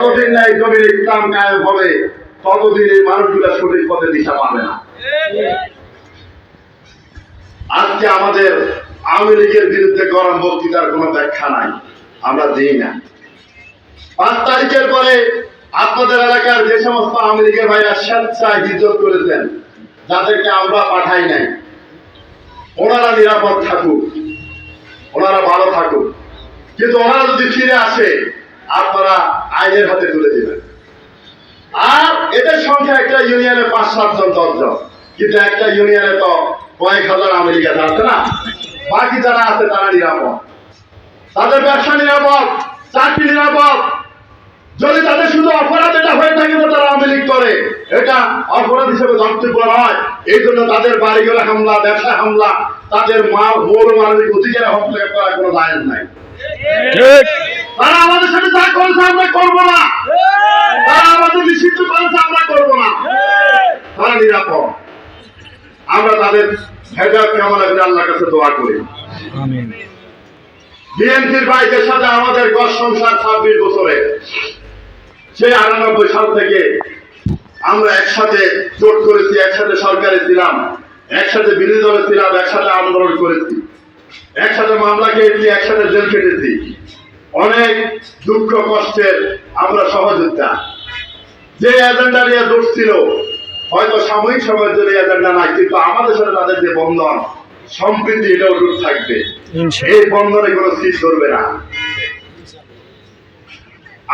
যতদিন না এই জমির ইসলাম কায়েম হবে ততদিন এই মানুষগুলো সঠিক পথে দিশা পাবে না। আজকে আমাদের আওয়ামী লীগের বিরুদ্ধে গরম বক্তৃতার কোনো ব্যাখ্যা নাই, আমরা দিই না। পাঁচ তারিখের পরে আপনাদের এলাকার যে সমস্ত আওয়ামী লীগের ভাইরা স্বেচ্ছায় হিজত করেছেন, যাদেরকে আমরা পাঠাই নাই, ওনারা নিরাপদ থাকুক, ওনারা ভালো থাকুক। কিন্তু ওনারা যদি ফিরে আসে আপনারা আইনের হাতে তুলে দেবেন। আর এদের সংখ্যা একটা ইউনিয়নে পাঁচ সাতজন দশজন কিন্তু একটা ইউনিয়নে তো কয়েক হাজার আমেরিকা আছে না? বাকি যারা আছে, তারা নিরাপদ। তাদের ব্যবসা নিরাপদ, চাকরি নিরাপদ। যদি তাদের শুধু অপরাধ এটা হয়ে থাকে তো তারা আওয়ামী লীগ করে, এটা অপরাধ হিসেবে ধর্তব্য নয় এই জন্য তাদের বাড়িঘরে হামলা, ব্যবসা হামলা, তাদের মা মৌর মানবিক অধিকারে হস্তক্ষেপ করার কোনো দায়ন নাই। ঠিক। তারা আমাদের সাথে যা করেছে আমরা করব না। তারা আমাদের নিষিদ্ধ করেছে আমরা করব না। তারা নিরাপদ। আমরা তাদের হেদায়ত কামনা করে আল্লাহর কাছে দোয়া করি। বিএনপির ভাইদের সাথে আমাদের গড় সংসার ছাব্বিশ বছরে সেই আটানব্বই সাল থেকে আমরা একসাথে জোট করেছি একসাথে সরকারে ছিলাম একসাথে বিরোধী দলে ছিলাম একসাথে আন্দোলন করেছি। একসাথে মামলা খেয়েছি একসাথে জেল খেটেছি। অনেক দুঃখ কষ্টের আমরা সহযোগিতা যে এজেন্ডা নিয়ে দোষ ছিল হয়তো সাময়িক সময়ের জন্য এজেন্ডা নাই কিন্তু আমাদের সাথে তাদের যে বন্ধন সম্প্রীতি এটাও দূর থাকবে। এই বন্ধনে কোনো শীত ধরবে না।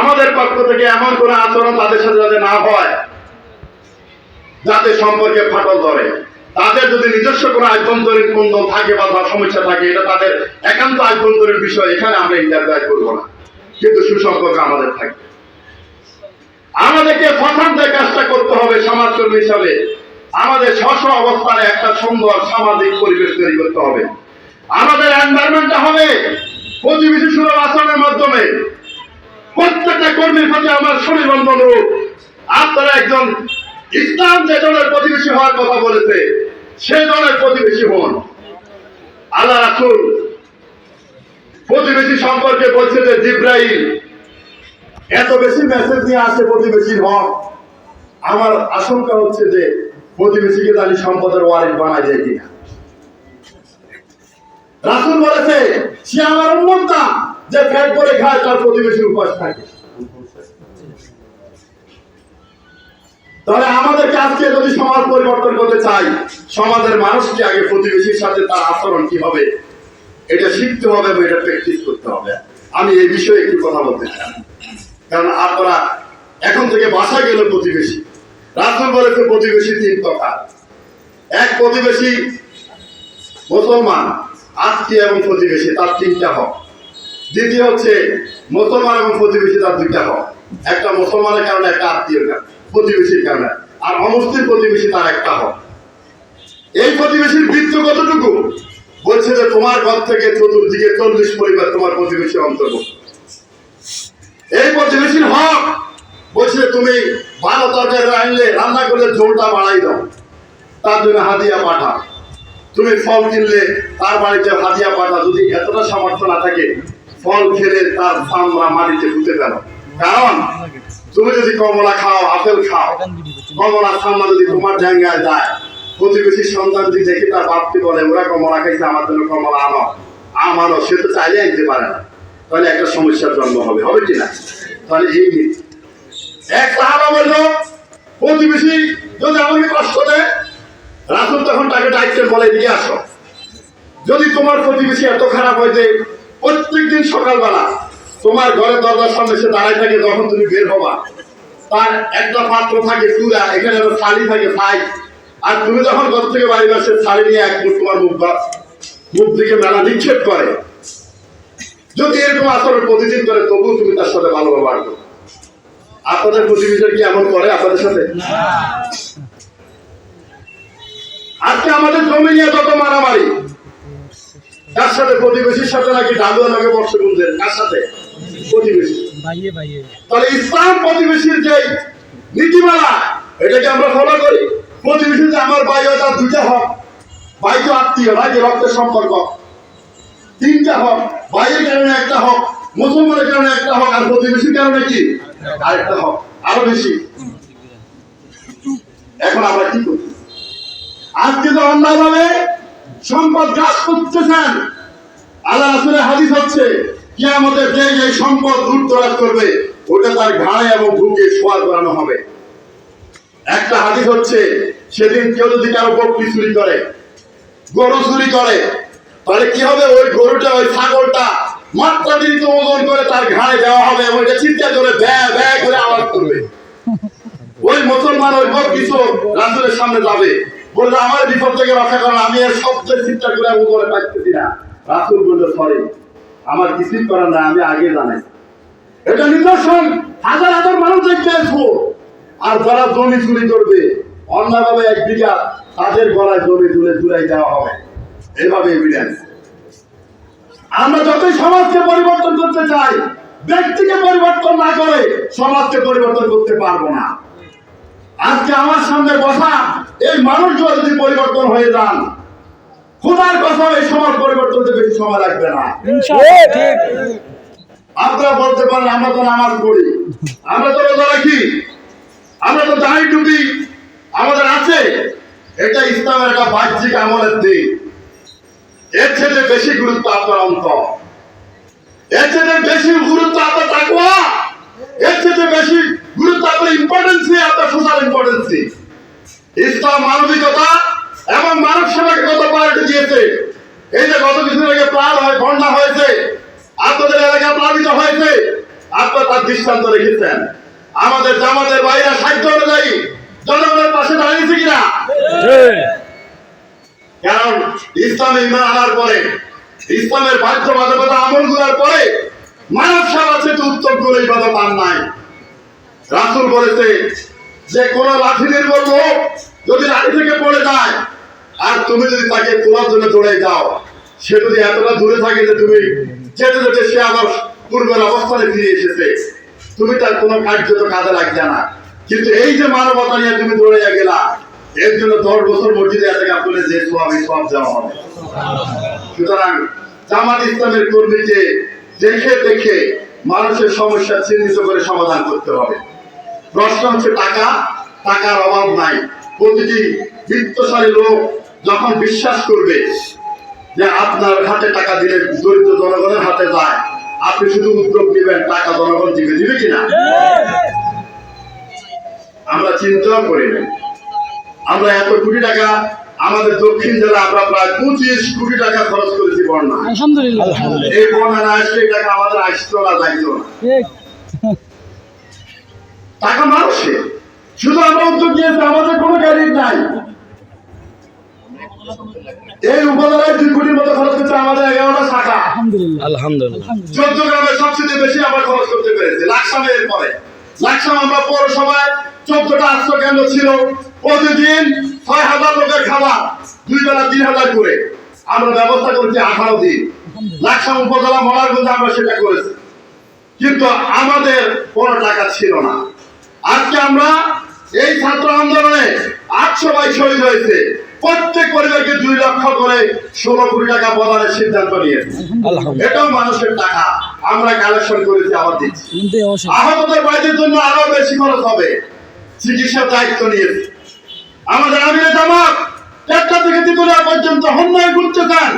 আমাদের পক্ষ থেকে এমন কোন আচরণ তাদের সাথে যাতে না হয় যাতে সম্পর্কে ফাটল ধরে। তাদের যদি নিজস্ব কোনো আভ্যন্তরীণ বন্ধন থাকে বা সমস্যা থাকে, এটা তাদের একান্ত আভ্যন্তরীণ বিষয়, এখানে আমরা ইন্টারফেয়ার করব না। কিন্তু সুসম্পর্ক আমাদের থাকবে। আমাদেরকে প্রথমতে কাজটা করতে হবে সমাজকর্মী হিসাবে। আমাদের স্ব অবস্থানে একটা সুন্দর সামাজিক পরিবেশ তৈরি করতে হবে। আমাদের এনভায়রনমেন্টটা হবে প্রতিবেশী সুলভ আচরণের মাধ্যমে। প্রত্যেকটা কর্মীর প্রতি আমার সুনিবন্ধ অনুরোধ আপনারা একজন ইসলাম যে প্রতিবেশী হওয়ার কথা বলেছে সে দলের প্রতিবেশী হন। আল্লাহ রাসুল প্রতিবেশী সম্পর্কে বলছে যে, জিব্রাইল, এত বেশি মেসেজ নিয়ে আসে প্রতিবেশীর হক। আমার আশঙ্কা হচ্ছে যে, প্রতিবেশীকে জানি সম্পদের ওয়ারিশ বানায় যায় কিনা। রাসুল বলেছে, সে আমার উন্মত যে ফ্যাট করে খায়, তার প্রতিবেশীর উপাস থাকে। তাহলে আমাদেরকে আজকে যদি সমাজ পরিবর্তন করতে চাই, সমাজের মানুষকে আগে প্রতিবেশীর সাথে তার আচরণ কি হবে? এটা শিখতে হবে এবং এটা প্র্যাকটিস করতে হবে। আমি এই বিষয়ে একটু কথা বলতে চাই। কারণ আপনারা এখন থেকে বাসা গেল প্রতিবেশী। রাসুল বলেছে প্রতিবেশী তিন প্রকার এক প্রতিবেশী মুসলমান আত্মীয় এবং প্রতিবেশী তার তিনটা হক। দ্বিতীয় হচ্ছে মুসলমান এবং প্রতিবেশী তার দুইটা হক। একটা মুসলমানের কারণে একটা আত্মীয় প্রতিবেশীর কারণে। আর অমুসলিম প্রতিবেশী তার একটা হক। এই প্রতিবেশীর বৃত্ত কতটুকু? বলছে যে তোমার ঘর থেকে চতুর্দিকে চল্লিশ পরিবার তোমার প্রতিবেশী অন্তর্ভুক্ত। এই প্রতিবেশীর হক বলছে তুমি ভালো তরকারি আনলে রান্না করলে ঝোলটা বাড়াই দাও। তার জন্য হাদিয়া পাঠা তুমি ফল কিনলে তার বাড়িতে হাদিয়া পাঠা যদি এতটা সামর্থ্য না থাকে, ফল খেলে তার চামড়া মাটিতে ফুটে ফেলো। কারণ তুমি যদি কমলা খাও, আপেল খাও, কমলা সামনা যদি তোমার জায়গায় যায়, প্রতিবেশীর সন্তান যদি দেখে তার বাপকে বলে, ওরা কমলা খাইছে, আমার জন্য কমলা আনো। আমারও, সে তো চাইলে আনতে পারে না। তাহলে একটা সমস্যার জন্ম হবে। হবে কি না? তাহলে এই। এক সাহাবা বলল, প্রতিবেশী যদি আমাকে কষ্ট দেয়, রাসুল তখন তাকে ডাকতে বলে নিয়ে আসো। যদি তোমার প্রতিবেশী এত খারাপ হয় যে প্রত্যেক দিন সকালবেলা তোমার ঘরের দরজার সামনে সে দাঁড়ায় থাকে, যখন তুমি বের হবা। তার একটা পাত্র থাকে চূড়া, এখানে থালি থাকে ছাই আর তুমি যখন ঘর থেকে বাড়ি সে থালি নিয়ে এক মুঠ তোমার মুখ মুখ দিকে মেলা নিক্ষেপ করে। যদি এরকম আচরণ প্রতিদিন করে, তবুও তুমি তার সাথে ভালো ব্যবহার করো। আপনাদের প্রতিবেশী কি এমন করে আপনাদের সাথে? আজকে আমাদের জমি নিয়ে যত মারামারি, তার সাথে প্রতিবেশীর সাথে নাকি ডালুয়া নাকি বর্ষ গুনছেন কার সাথে? প্রতিবেশী। তাহলে ইসলাম প্রতিবেশীর যে নীতিমালা এটাকে আমরা ফলো করি। প্রতিবেশী যে আমার ভাই হয় তার দুইটা হক। ভাই তো আত্মীয় ভাই যে রক্তের সম্পর্ক। তিনটা হক। ভাইয়ের কারণে একটা হক মুসলমানের কারণে একটা হক আর প্রতিবেশীর কারণে কি? আরেকটা হক আরও বেশি। এখন আমরা কি করি আজকে তো অন্যায়ভাবে সম্পদ গাছ করতেছেন। আল্লাহ রাসুলের হাদিস হচ্ছে কি আমাদের যে যে সম্পদ দরাজ করবে ওটা তার ঘাড়ে এবং বুকে শোয়া করানো হবে। একটা হাদিস হচ্ছে, সেদিন কেউ যদি কারও বকরি চুরি করে, গরু চুরি করে, তাহলে কি হবে? ওই গরুটা, ওই ছাগলটা মাত্রাতিরিক্ত ওজন করে তার ঘাড়ে দেওয়া হবে এবং এটা চিন্তা করে ব্যা ব্যা করে আওয়াজ করবে। ওই মুসলমান, ওই বক কিছু রাসুলের সামনে যাবে। বলবে, আমার বিপদ থেকে রক্ষা করেন আমি এর শব্দের চিন্তা করে করে পাচ্ছি না। রাসুল বলল সরি। আমার কিছুই করার না, আমি আগে জানাই। এটা নিদর্শন। হাজার হাজার মানুষ দেখতে আসব। আর যারা জমি চুরি করবে, অন্যভাবে এক বিঘা তাদের গলায় জমি তুলে তুলাই দেওয়া হবে। এভাবে এভিডেন্স আমরা যতই সমাজকে পরিবর্তন করতে চাই, ব্যক্তিকে পরিবর্তন না করে সমাজকে পরিবর্তন করতে পারব না। আজকে আমার সামনে বসা এই মানুষগুলো যদি পরিবর্তন হয়ে যান খোদার কথা এই সমাজ পরিবর্তন হতে বেশি সময় লাগবে না। ঠিক। আপনারা বলতে পারেন আমরা তো নামাজ পড়ি। আমরা তো রোজা রাখি। আমরা তো দাঁড়ি টুপি আমাদের আছে। এটা ইসলামের একটা বাহ্যিক আমলের দিক এর থেকে বেশি গুরুত্ব আপনার অন্তর। এর থেকে বেশি গুরুত্ব আপনার তাকুয়া এর থেকে বেশি গুরুত্ব আপনার ইম্পর্টেন্সি আপনার সোশ্যাল ইম্পর্টেন্সি ইসলাম মানবিকতা এবং মানব সেবাকে কত দিয়েছে এই যে গত কিছুদিন আগে প্লান হয় বন্যা হয়েছে আপনাদের এলাকা প্লাবিত হয়েছে আপনার তার দৃষ্টান্ত রেখেছেন। আমাদের জামাতের বাইরে সাহিত্য অনুযায়ী জনগণের পাশে দাঁড়িয়েছে কিনা? কারণ ইসলামে ইমান আনার পরে ইসলামের বাধ্যবাধকতা আমল করার পরে মানব সেবা থেকে উত্তম করে কথা পান নাই। রাসুল বলেছে যে কোন লাঠি নির্ভর লোক যদি লাঠি থেকে পড়ে যায় আর তুমি যদি তাকে তোলার জন্য দৌড়ে যাও সে যদি এতটা দূরে থাকে যে তুমি যেতে যেতে সে আবার পূর্বের অবস্থানে ফিরে এসেছে, তুমি তার কোনো কার্য তো কাজে লাগছে না। কিন্তু এই যে মানবতা নিয়ে তুমি দৌড়ে গেলা, এর জন্য দশ বছর মসজিদে এত আপনার যে এই সব দেওয়া হবে। সুতরাং জামাত ইসলামের কর্মীকে দেখে দেখে মানুষের সমস্যা চিহ্নিত করে সমাধান করতে হবে। প্রশ্ন হচ্ছে টাকা, টাকার অভাব নাই। প্রতিটি বৃত্তশালী লোক যখন বিশ্বাস করবে যে আপনার হাতে টাকা দিলে দরিদ্র জনগণের হাতে যায় আপনি শুধু উদ্যোগ দিবেন টাকা জনগণ দিবে দিবে কিনা? আমরা চিন্তাও করি না। আমরা এত কোটি টাকা আমাদের দক্ষিণ জেলা আমরা প্রায় পঁচিশ কোটি টাকা খরচ করেছি বন্যা। আলহামদুলিল্লাহ। এই বন্যা না আসলে টাকা আমাদের আসতো না যাইতো না। টাকা মানুষের। শুধু আমরা উদ্যোগ নিয়েছি আমাদের কোনো গাড়ি নাই। এই উপজেলায় দুই কোটির মতো খরচ করছে আমাদের এগারোটা শাখা। আলহামদুলিল্লাহ। চোদ্দ গ্রামে সবচেয়ে বেশি আমরা খরচ করতে পেরেছি লাকসামে এর পরে লাকসাম আমরা পৌরসভায় চোদ্দটা আশ্রয় কেন্দ্র ছিল। প্রতিদিন ছয় হাজার লোকের খাবার দুই বেলা তিন হাজার করে। আমরা ব্যবস্থা করেছি আঠারো দিন। লাকসাম উপজেলা মলারগঞ্জে আমরা সেটা করেছি। কিন্তু আমাদের কোনো টাকা ছিল না। আজকে আমরা এই ছাত্র আন্দোলনে আটশো বাই শহীদ হয়েছে। প্রত্যেক পরিবারকে দুই লক্ষ করে ষোলো কোটি টাকা প্রদানের সিদ্ধান্ত নিয়েছে এটাও মানুষের টাকা। আমরা কালেকশন করেছি আবার দিচ্ছি। আহতদের বাইরের জন্য আরও বেশি খরচ হবে। চিকিৎসার দায়িত্ব নিয়েছে। আমাদের আমিরে জামাত একটা থেকে তিতুলিয়া পর্যন্ত হন্যায় ঘুরতে চান।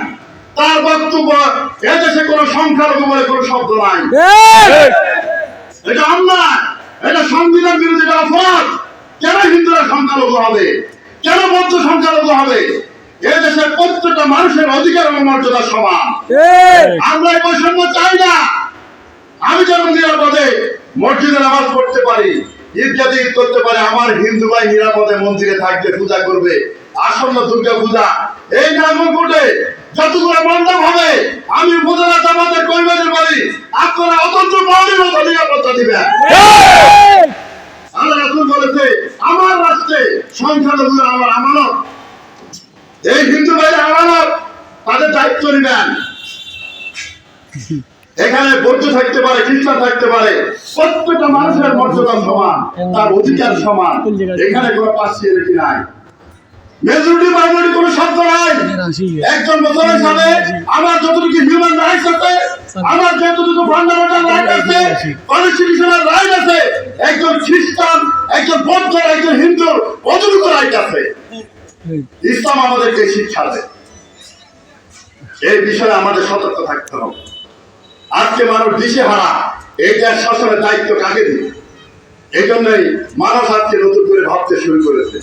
তার বক্তব্য এদেশে কোনো সংখ্যালঘু বলে কোনো শব্দ নাই। এটা অন্যায়। এটা সংবিধান বিরোধী অপরাধ। কেন হিন্দুরা সংখ্যালঘু হবে? কেন বৌদ্ধ সংখ্যালঘু হবে? এদেশের প্রত্যেকটা মানুষের অধিকার এবং মর্যাদা সমান। আমরা এই বৈষম্য চাই না। আমি যেমন নিরাপদে মসজিদে নামাজ পড়তে পারি ঈদগাতে ঈদ করতে পারে আমার হিন্দু ভাই নিরাপদে মন্দিরে থাকবে পূজা করবে আসন্ন দুর্গা পূজা। এই নাঙ্গলকোটে যতগুলো মণ্ডপ হবে আমি উপজেলা জামাতের কর্মীদের বলি আপনারা অতন্ত্র পাওয়ারই মতো নিরাপত্তা দিবেন। বলেছে, আমার রাষ্ট্রে সংখ্যালঘু আমার আমানত। এই হিন্দু ভাইয়ের আমানত, তাদের দায়িত্ব নেবেন। এখানে বৌদ্ধ থাকতে পারে, খ্রিস্টান থাকতে পারে, প্রত্যেকটা মানুষের মর্যাদা সমান, তার অধিকার সমান। এখানে কোনো পাশিয়ে রেখে নাই? মেজরিটি মাইনরিটি কোনো শব্দ নাই। একজন মুসলমান আমার যতটুকু হিউম্যান রাইটস আছে আমার যতটুকু ফান্ডামেন্টাল রাইট আছে কনস্টিটিউশনাল রাইট আছে একজন খ্রিস্টান একজন বৌদ্ধ একজন হিন্দুর কতটুকু রাইট আছে। ইসলাম আমাদেরকে শিক্ষা দেয়। এই বিষয়ে আমাদের সতর্ক থাকতে হবে। আজকে মানুষ দিশেহারা এইটা শাসনের দায়িত্ব কাকে দিবে? এই জন্যই মানুষ আজকে নতুন করে ভাবতে শুরু করেছে।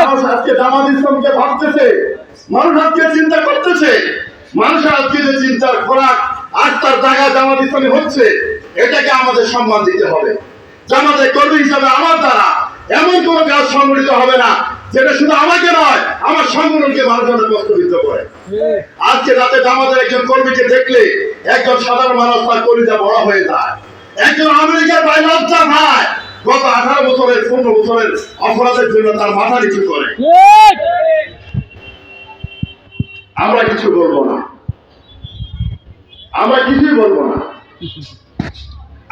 মানুষ আজকে জামাত ইসলামকে ভাবতেছে মানুষ আজকে চিন্তা করতেছে মানুষের আজকে যে চিন্তার খোরাক আজ তার জায়গা জামাত ইসলামী হচ্ছে এটাকে আমাদের সম্মান দিতে হবে। জামাতের কর্মী হিসাবে আমার দ্বারা এমন কোন কাজ সংগঠিত হবে না যেটা শুধু আমাকে নয় আমার সংগঠনকে মানুষজনের কষ্টবিদ্ধ করে। আজকে রাতে আমাদের একজন কর্মীকে দেখলে একজন সাধারণ মানুষ তার কলিজা বড় হয়ে যায় একজন আমেরিকার ভাই লজ্জা ভাই গত আঠারো বছরের পনেরো বছরের অপরাধের জন্য তার মাথা নিচু করে। আমরা কিছু বলব না। আমরা কিছুই বলব না।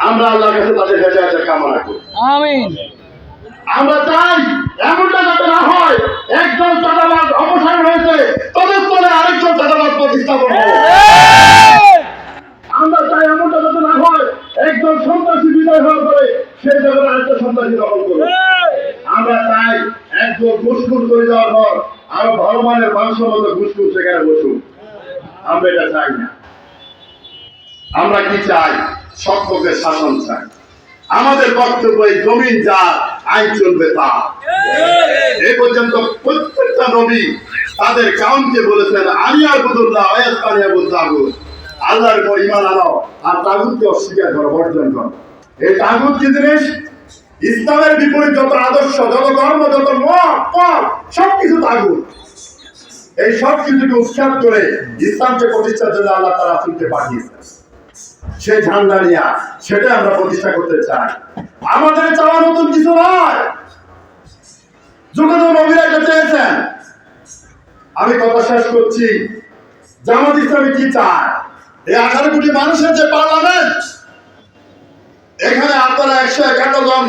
আমরা আল্লাহর কাছে তাদের হেজায়তের কামনা করি। আমিন। আমরা চাই এমনটা যাতে না হয় একজন চাঁদাবাজ অবসান হয়েছে তদের স্থলে আরেকজন চাঁদাবাজ প্রতিস্থাপন হবে। আমরা চাই এমনটা যাতে না হয় একজন সন্ত্রাসী বিদায় হওয়ার পরে সেই জায়গায় আরেকটা সন্ত্রাসী দখল করবে আমরা চাই একজন ঘুষখুর করে যাওয়ার পর আরও ভালো মানের মানসম্মত ঘুষখুর সেখানে বসুন আমরা এটা চাই না। আমরা কি চাই? সকলের শাসন চাই। আমাদের বক্তব্য এই জমিন যা আইন চলবে তা। এ পর্যন্ত প্রত্যেকটা নবী তাদের কাউন্টকে বলেছেন আমি আর আবুদুল্লাহ ওয়াসকানি আবু তাগুত আল্লাহর উপর ঈমান আনো আর তাগুতকে অস্বীকার করো, বর্জন করো। এই তাগুত কি জিনিস? ইসলামের বিপরীত যত আদর্শ, যত ধর্ম, যত মত, পথ, সবকিছু তাগুত। এই সব কিছুকে উৎখাত করে ইসলামকে প্রতিষ্ঠার জন্য আল্লাহ তারা রাসূলকে পাঠিয়েছেন। সেই ঝান্ডা নিয়ে সেটা আমরা প্রতিষ্ঠা করতে চাই। আমাদের চাওয়ার মতন কিছু নয়। যুগে যুগে নবীরা চেয়েছেন। আমি কথা শেষ করছি। জামাত ইসলামী কি চায়? এই আঠারো কোটি মানুষের যে পার্লামেন্ট, এখানে আপনারা একশো একান্ন জন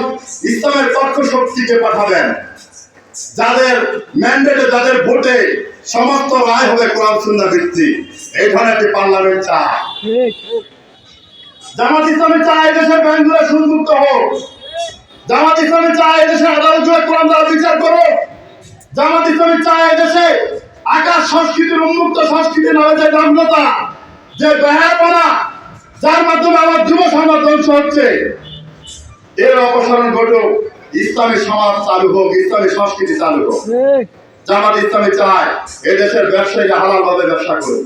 ইসলামের পক্ষ শক্তিকে পাঠাবেন। যাদের ম্যান্ডেটে যাদের ভোটে সমস্ত রায় হবে কোরআন সুন্দর ভিত্তিক। এই ধরনের একটি পার্লামেন্ট চায় জামাত ইসলামী চায় এদেশের ব্যাংকগুলো সুদমুক্ত হোক। জামাত ইসলামী চায় এদেশের আদালতগুলো কোরআন দ্বারা বিচার করো জামাত চায় এদেশে আকাশ সংস্কৃতির উন্মুক্ত সংস্কৃতি নামে যে নামলতা যে বেহারপনা যার মাধ্যমে আমার যুব সমাজ ধ্বংস হচ্ছে এর অপসারণ ঘটুক ইসলামী সমাজ চালু হোক ইসলামী সংস্কৃতি চালু হোক। জামাত ইসলামী চায় এদেশের ব্যবসায়ীরা হালাল ভাবে ব্যবসা করুক।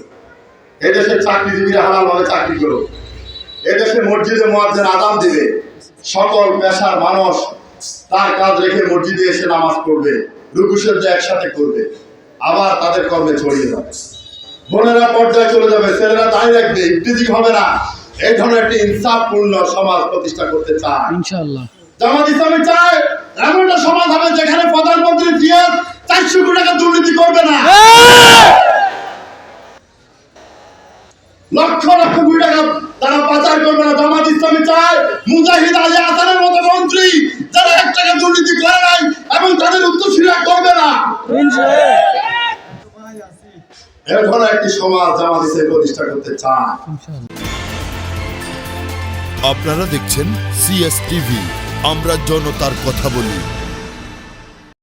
এদেশের চাকরিজীবীরা হালাল ভাবে চাকরি করুক। এদেশে মসজিদে মোয়াজ্জেন আদান দিবে সকল পেশার মানুষ তার কাজ রেখে মসজিদে এসে নামাজ পড়বে রুকুশের যে একসাথে করবে আবার তাদের কর্মে ছড়িয়ে যাবে। বোনেরা পর্যায়ে চলে যাবে ছেলেরা দাঁড়িয়ে রাখবে ইফতিজিক হবে না। এই ধরনের একটি ইনসাফপূর্ণ সমাজ প্রতিষ্ঠা করতে চায়। ইনশাআল্লাহ। জামাত ইসলামী চায় এমন একটা সমাজ হবে যেখানে প্রধানমন্ত্রী জিয়াদ চারশো কোটি টাকা দুর্নীতি করবে না। লক্ষ লক্ষ কোটি টাকা তারা পাচার করবে না। জামাত ইসলামী চায় মুজাহিদ আলী আসানের মতো মন্ত্রী যারা এক টাকা দুর্নীতি করে নাই এবং তাদের উত্তর করবে না। ধরনের একটি সমাজ জামাত প্রতিষ্ঠা করতে চায়। আপনারা দেখছেন সিএস টিভি আমরা জনতার কথা বলি।